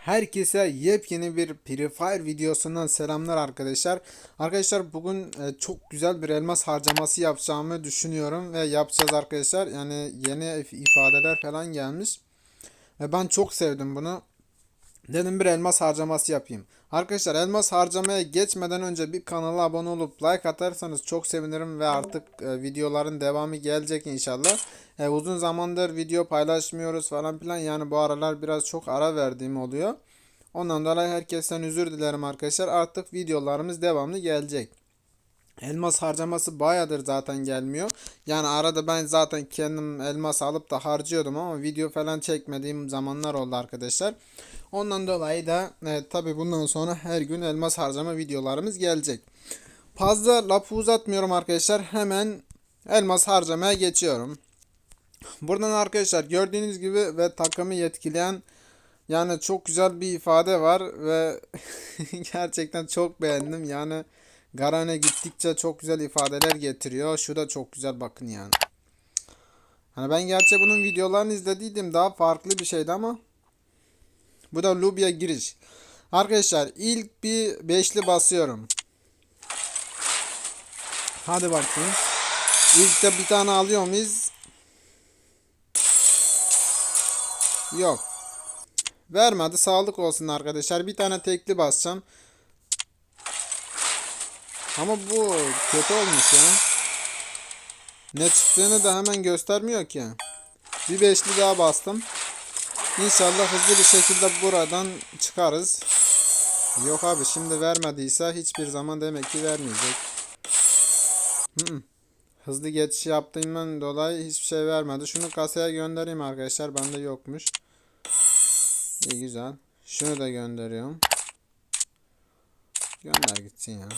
Herkese yepyeni bir Fire videosundan selamlar arkadaşlar. Arkadaşlar bugün e, çok güzel bir elmas harcaması yapacağımı düşünüyorum ve yapacağız arkadaşlar. Yani yeni if- ifadeler falan gelmiş. Ve ben çok sevdim bunu. Dedim bir elmas harcaması yapayım. Arkadaşlar elmas harcamaya geçmeden önce bir kanala abone olup like atarsanız çok sevinirim ve artık e, videoların devamı gelecek inşallah. E, uzun zamandır video paylaşmıyoruz falan filan yani bu aralar biraz çok ara verdiğim oluyor. Ondan dolayı herkesten özür dilerim arkadaşlar. Artık videolarımız devamlı gelecek. Elmas harcaması bayağıdır zaten gelmiyor. Yani arada ben zaten kendim elmas alıp da harcıyordum ama video falan çekmediğim zamanlar oldu arkadaşlar. Ondan dolayı da e, tabi bundan sonra her gün elmas harcama videolarımız gelecek. Fazla lafı uzatmıyorum arkadaşlar. Hemen elmas harcamaya geçiyorum. Buradan arkadaşlar gördüğünüz gibi ve takımı yetkileyen yani çok güzel bir ifade var ve gerçekten çok beğendim. Yani Garane gittikçe çok güzel ifadeler getiriyor. Şu da çok güzel bakın yani. Hani ben gerçi bunun videolarını izlediydim. Daha farklı bir şeydi ama bu da Lubya giriş. Arkadaşlar ilk bir beşli basıyorum. Hadi bakayım. İlk de bir tane alıyor muyuz? Yok. Vermedi. Sağlık olsun arkadaşlar. Bir tane tekli basacağım. Ama bu kötü olmuş ya. Ne çıktığını da hemen göstermiyor ki. Bir beşli daha bastım. İnşallah hızlı bir şekilde buradan çıkarız. Yok abi şimdi vermediyse hiçbir zaman demek ki vermeyecek. -hı. Hızlı geçiş yaptığımdan dolayı hiçbir şey vermedi. Şunu kasaya göndereyim arkadaşlar. Bende yokmuş. İyi güzel. Şunu da gönderiyorum. Gönder gitsin ya.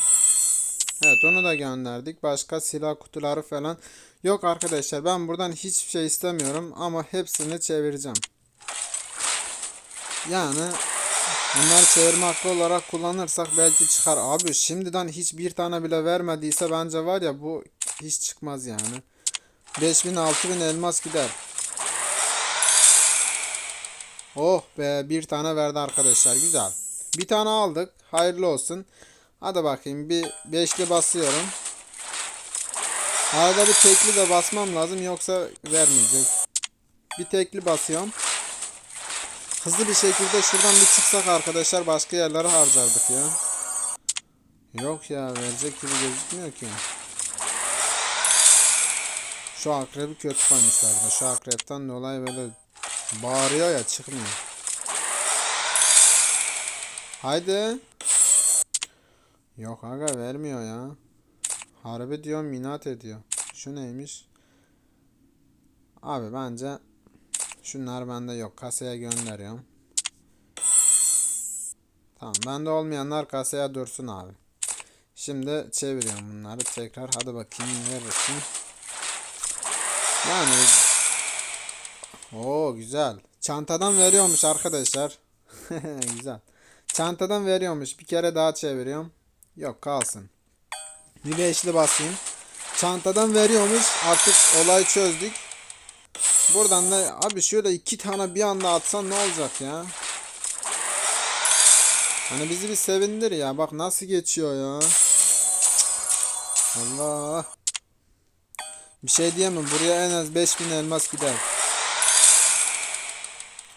Evet onu da gönderdik. Başka silah kutuları falan yok arkadaşlar. Ben buradan hiçbir şey istemiyorum ama hepsini çevireceğim. Yani bunları çevirme hakkı olarak kullanırsak belki çıkar. Abi şimdiden hiç bir tane bile vermediyse bence var ya bu hiç çıkmaz yani. 5000 6000 elmas gider. Oh be bir tane verdi arkadaşlar güzel. Bir tane aldık. Hayırlı olsun. Hadi bakayım bir beşli basıyorum. Arada bir tekli de basmam lazım yoksa vermeyecek. Bir tekli basıyorum. Hızlı bir şekilde şuradan bir çıksak arkadaşlar başka yerlere harcardık ya. Yok ya verecek gibi gözükmüyor ki. Şu akrebi kötü koymuşlar da. Şu akrepten dolayı böyle bağırıyor ya çıkmıyor. Haydi. Yok aga vermiyor ya. Harbi diyor minat ediyor. Şu neymiş? Abi bence şunlar bende yok. Kasaya gönderiyorum. Tamam bende olmayanlar kasaya dursun abi. Şimdi çeviriyorum bunları tekrar. Hadi bakayım verirsin. Yani o güzel. Çantadan veriyormuş arkadaşlar. güzel. Çantadan veriyormuş. Bir kere daha çeviriyorum. Yok kalsın. Bir beşli basayım. Çantadan veriyormuş. Artık olayı çözdük. Buradan da abi şöyle iki tane bir anda atsan ne olacak ya? Hani bizi bir sevindir ya. Bak nasıl geçiyor ya. Allah. Bir şey diyemem. Buraya en az 5000 elmas gider.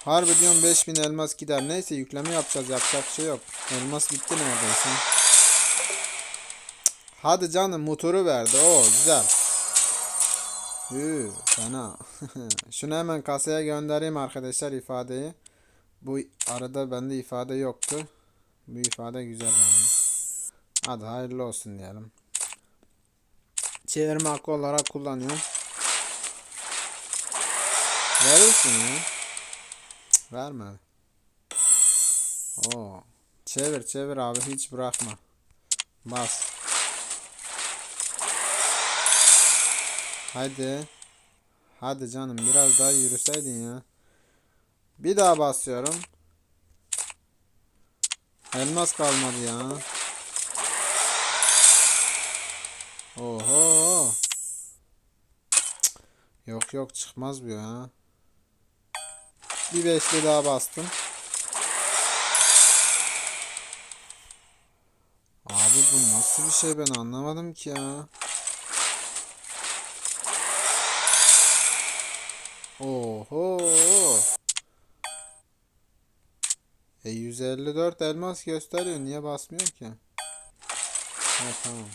Harbi diyorum 5000 elmas gider. Neyse yükleme yapacağız. Yapacak şey yok. Elmas gitti neredeyse. Hadi canım motoru verdi. O güzel. Hü, fena. Şunu hemen kasaya göndereyim arkadaşlar ifadeyi. Bu arada bende ifade yoktu. Bu ifade güzel yani. Hadi hayırlı olsun diyelim. Çevirme hakkı olarak kullanıyorum. Verirsin ya. Verme. Oo. Çevir çevir abi hiç bırakma. Bas. Hadi. Hadi canım biraz daha yürüseydin ya. Bir daha basıyorum. Elmas kalmadı ya. Oho. Yok yok çıkmaz bu ya. Bir beşli daha bastım. Abi bu nasıl bir şey ben anlamadım ki ya. Oho. E 154 elmas gösteriyor. Niye basmıyor ki? Ha tamam.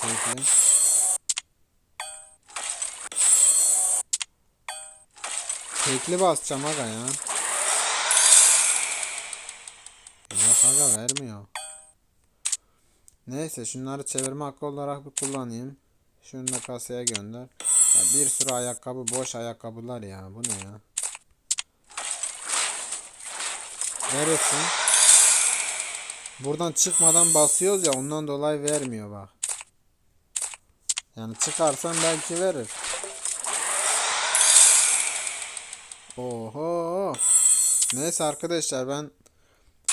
Peki. Tekli basacağım aga ya. Yok aga vermiyor. Neyse şunları çevirme hakkı olarak bir kullanayım. Şunu da kasaya gönder. Bir sürü ayakkabı boş ayakkabılar ya. Bu ne ya? Neresin? Buradan çıkmadan basıyoruz ya ondan dolayı vermiyor bak. Yani çıkarsan belki verir. Oho. Neyse arkadaşlar ben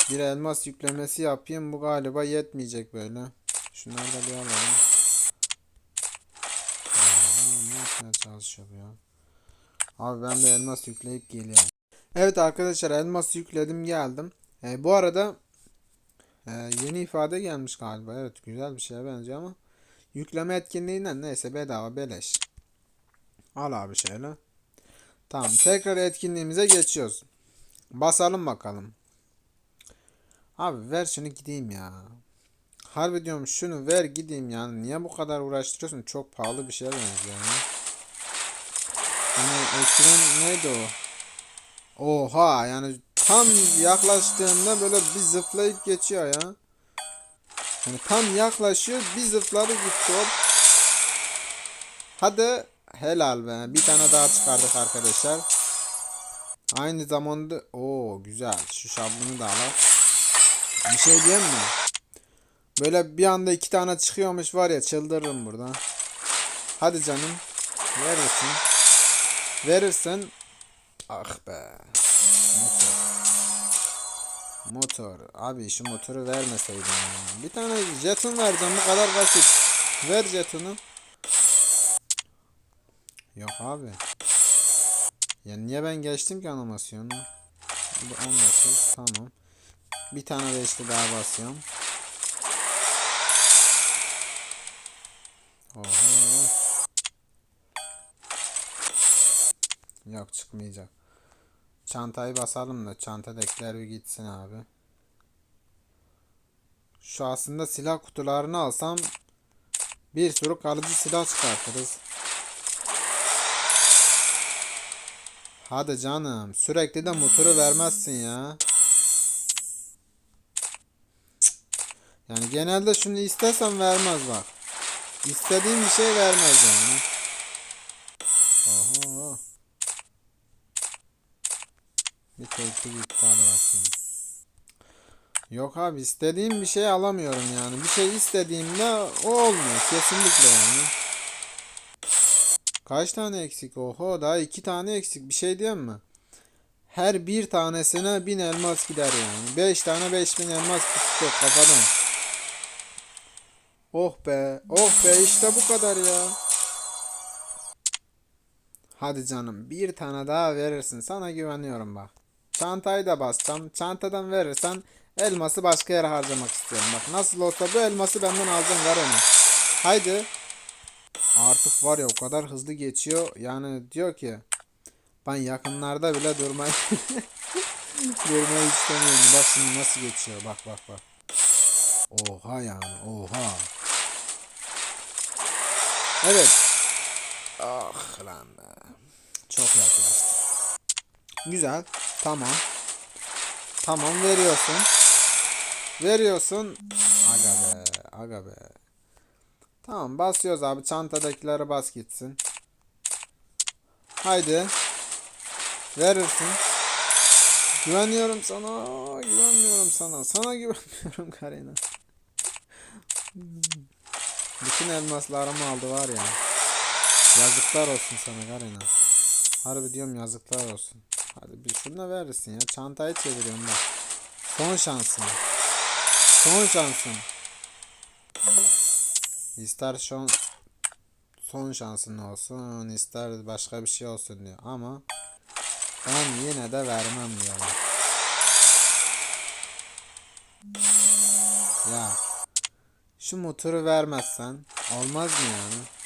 bir elmas yüklemesi yapayım. Bu galiba yetmeyecek böyle. Şunları da bir alalım. Yapmaya çalışıyor ya? Abi ben bir elmas yükleyip geliyorum. Evet arkadaşlar elmas yükledim geldim. E, bu arada e, yeni ifade gelmiş galiba. Evet güzel bir şeye benziyor ama yükleme etkinliğinden neyse bedava beleş. Al abi şöyle. Tamam tekrar etkinliğimize geçiyoruz. Basalım bakalım. Abi ver şunu gideyim ya. Harbi diyorum şunu ver gideyim yani. Niye bu kadar uğraştırıyorsun? Çok pahalı bir şeye benziyor ya. Yani eskiden neydi o? Oha yani tam yaklaştığında böyle bir zıplayıp geçiyor ya. Yani tam yaklaşıyor bir zıpladı gitti hop. Hadi helal be. Bir tane daha çıkardık arkadaşlar. Aynı zamanda o güzel. Şu şablonu da alalım. Bir şey diyeyim mi? Böyle bir anda iki tane çıkıyormuş var ya çıldırırım burada. Hadi canım. Verirsin. Ah be. Motor. Motor. Abi şu motoru vermeseydin. Bir tane jeton vereceğim bu kadar basit. Ver jetonu. Yok abi. Ya niye ben geçtim ki animasyonu? Bu 19 tamam. Bir tane beşli daha basıyorum. Oho. Yok çıkmayacak. Çantayı basalım da çantadakiler bir gitsin abi. Şu aslında silah kutularını alsam bir sürü kalıcı silah çıkartırız. Hadi canım. Sürekli de motoru vermezsin ya. Yani genelde şunu istesem vermez bak. İstediğim bir şey vermez yani. Oho. Bir tekli gitti hadi bakayım. Yok abi istediğim bir şey alamıyorum yani. Bir şey istediğimde o olmuyor. Kesinlikle yani. Kaç tane eksik? Oho daha iki tane eksik. Bir şey diyeyim mi? Her bir tanesine bin elmas gider yani. Beş tane beş bin elmas gitti kafadan. Oh be. Oh be işte bu kadar ya. Hadi canım bir tane daha verirsin. Sana güveniyorum bak. Çantayı da basacağım. Çantadan verirsen elması başka yere harcamak istiyorum. Bak nasıl olsa bu elması benden alacaksın Garena. Haydi. Artık var ya o kadar hızlı geçiyor. Yani diyor ki ben yakınlarda bile durmayı durmayı istemiyorum. Bak şimdi nasıl geçiyor. Bak bak bak. Oha yani oha. Evet. Ah lan. Çok yaklaştı. Güzel. Tamam. Tamam veriyorsun. Veriyorsun. Aga be. Aga be. Tamam basıyoruz abi. Çantadakileri bas gitsin. Haydi. Verirsin. Güveniyorum sana. Güvenmiyorum sana. Sana güvenmiyorum Karina. Bütün elmaslarımı aldı var ya. Yazıklar olsun sana Karina. Harbi diyorum yazıklar olsun. Hadi bir şunu verirsin ya. Çantayı çeviriyorum bak. Son şansın. Son şansın. İster son son şansın olsun, ister başka bir şey olsun diyor. Ama ben yine de vermem diyorlar. Şu motoru vermezsen olmaz mı yani?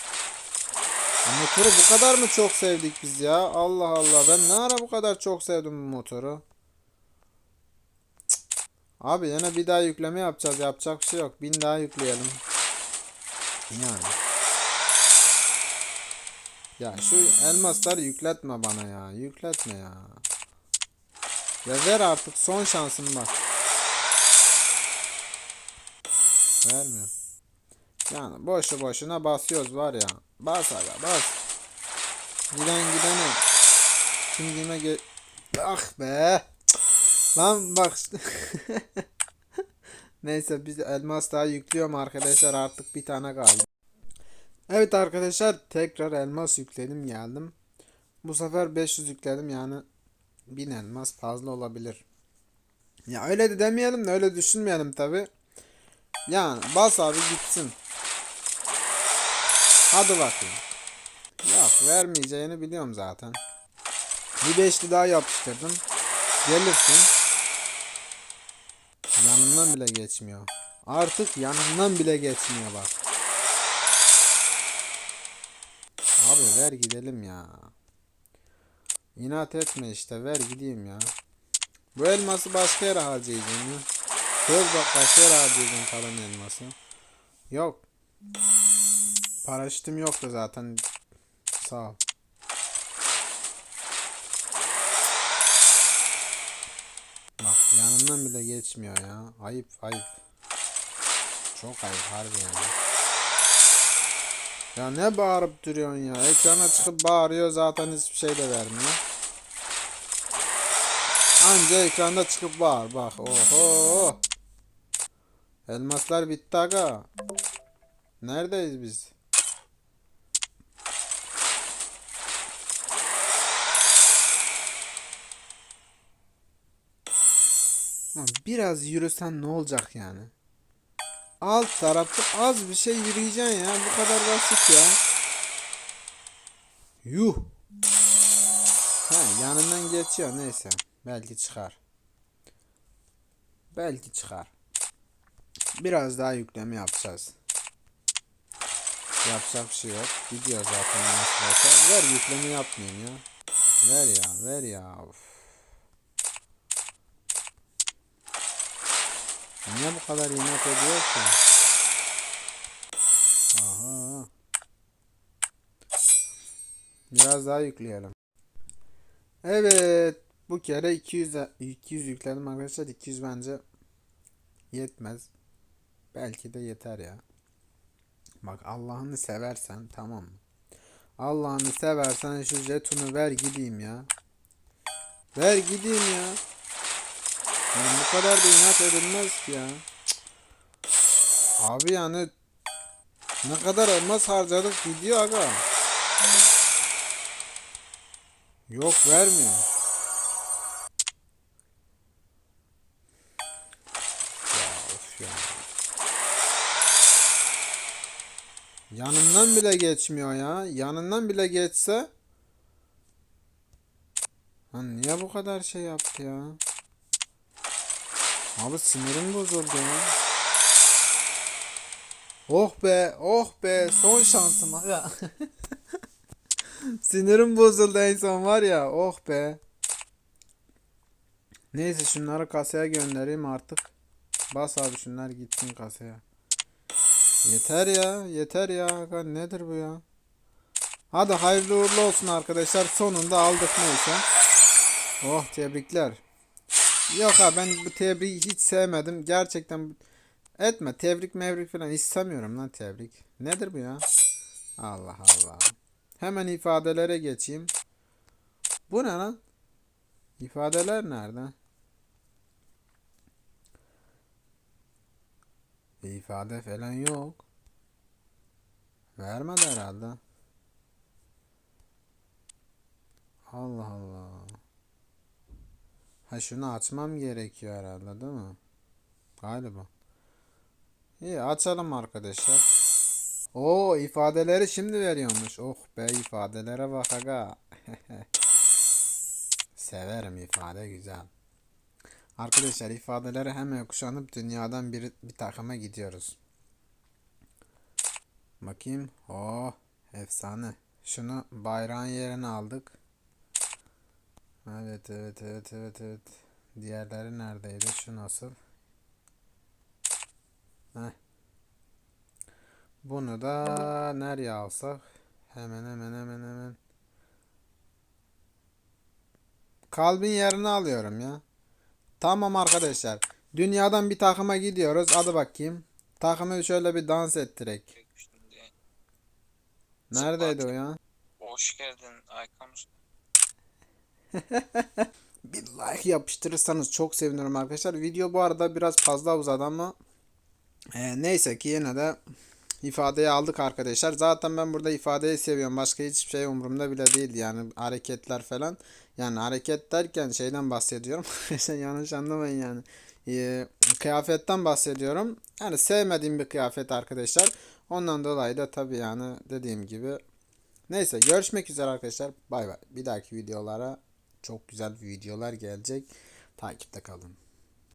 Motoru bu kadar mı çok sevdik biz ya? Allah Allah ben ne ara bu kadar çok sevdim bu motoru? Abi yine bir daha yükleme yapacağız. Yapacak bir şey yok. Bin daha yükleyelim. Yani. Ya şu elmasları yükletme bana ya. Yükletme ya. Ya ver artık son şansın bak. Vermiyor. Yani boşu boşuna basıyoruz var ya. Bas aga bas. Giden gidene. Kim kime ge... Ah be. Lan bak. Neyse biz elmas daha yüklüyorum arkadaşlar artık bir tane kaldı. Evet arkadaşlar tekrar elmas yükledim geldim. Bu sefer 500 yükledim yani 1000 elmas fazla olabilir. Ya öyle de demeyelim de öyle düşünmeyelim tabi. Yani bas abi gitsin. Hadi bakayım. Yok vermeyeceğini biliyorum zaten. Bir beşli daha yapıştırdım. Gelirsin. Yanından bile geçmiyor. Artık yanından bile geçmiyor bak. Abi ver gidelim ya. İnat etme işte ver gideyim ya. Bu elması başka yere harcayacağım ya. Söz bak başka yere harcayacağım kalan elması. Yok. Paraşütüm yoktu zaten. Sağ ol. Bak yanından bile geçmiyor ya. Ayıp ayıp. Çok ayıp harbi yani. Ya ne bağırıp duruyorsun ya? Ekrana çıkıp bağırıyor zaten hiçbir şey de vermiyor. Anca ekranda çıkıp bağır bak. Oho. Elmaslar bitti aga. Neredeyiz biz? Lan biraz yürüsen ne olacak yani? Alt tarafta az bir şey yürüyeceksin ya. Bu kadar basit ya. Yuh. Ha yanından geçiyor neyse. Belki çıkar. Belki çıkar. Biraz daha yükleme yapacağız. Yapacak bir şey yok. Gidiyor zaten. Ver yükleme yapmayayım ya. Ver ya ver ya. Of. Niye bu kadar inat ediyor ki? Aha. Biraz daha yükleyelim. Evet. Bu kere 200 'e- 200 yükledim arkadaşlar. 200 bence yetmez. Belki de yeter ya. Bak Allah'ını seversen tamam mı? Allah'ını seversen şu jetonu ver gideyim ya. Ver gideyim ya. Yani bu kadar da inat edilmez ki ya. Abi yani ne kadar elmas harcadık gidiyor aga. Yok vermiyor. Ya ya. Yanından bile geçmiyor ya. Yanından bile geçse. Lan niye bu kadar şey yaptı ya? Abi sinirim bozuldu ya. Oh be, oh be, son şansım aga. sinirim bozuldu en son var ya, oh be. Neyse şunları kasaya göndereyim artık. Bas abi şunlar gitsin kasaya. Yeter ya, yeter ya. Nedir bu ya? Hadi hayırlı uğurlu olsun arkadaşlar. Sonunda aldık neyse. Oh tebrikler. Yok abi ben bu tebriği hiç sevmedim. Gerçekten etme. Tebrik mevrik falan istemiyorum lan tebrik. Nedir bu ya? Allah Allah. Hemen ifadelere geçeyim. Bu ne lan? İfadeler nerede? İfade falan yok. Vermedi herhalde. Allah Allah. Ha şunu açmam gerekiyor herhalde değil mi? Galiba. İyi açalım arkadaşlar. Oo ifadeleri şimdi veriyormuş. Oh be ifadelere bak aga. Severim ifade güzel. Arkadaşlar ifadeleri hemen kuşanıp dünyadan bir, bir takıma gidiyoruz. Bakayım. Oh, efsane. Şunu bayrağın yerine aldık. Evet, evet, evet, evet, evet. Diğerleri neredeydi? Şu nasıl? Heh. Bunu da nereye alsak? Hemen hemen hemen hemen. Kalbin yerini alıyorum ya. Tamam arkadaşlar. Dünyadan bir takıma gidiyoruz. Hadi bakayım. Takımı şöyle bir dans ettirek. Neredeydi o ya? hoş geldin Aykan Usta. Bir like yapıştırırsanız çok sevinirim arkadaşlar. Video bu arada biraz fazla uzadı ama e, neyse ki yine de ifadeyi aldık arkadaşlar. Zaten ben burada ifadeyi seviyorum. Başka hiçbir şey umurumda bile değil yani hareketler falan. Yani hareket derken şeyden bahsediyorum. Yanlış anlamayın yani. E, kıyafetten bahsediyorum. Yani sevmediğim bir kıyafet arkadaşlar. Ondan dolayı da tabii yani dediğim gibi. Neyse görüşmek üzere arkadaşlar. Bay bay. Bir dahaki videolara çok güzel videolar gelecek. Takipte kalın.